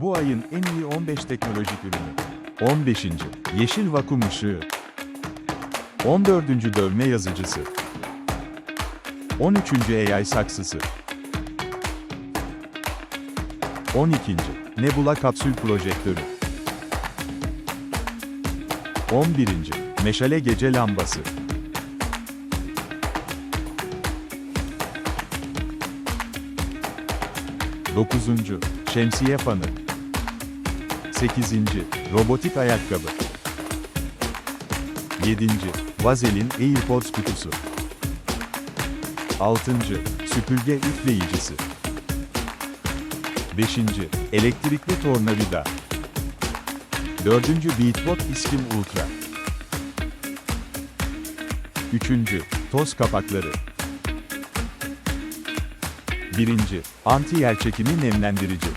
Bu ayın en iyi 15 teknolojik ürünü. 15. Yeşil vakum ışığı. 14. dövme yazıcısı. 13. AI saksısı. 12. Nebula kapsül projektörü. 11. Meşale gece lambası. 9. Şemsiye fanı. 8. Robotik ayakkabı. 7. Vazelin AirPods kutusu. 6. Süpürge üfleyicisi. 5. Elektrikli tornavida. 4. Beatbot İskim Ultra. 3. Toz kapakları. 1. Anti yerçekimi nemlendirici.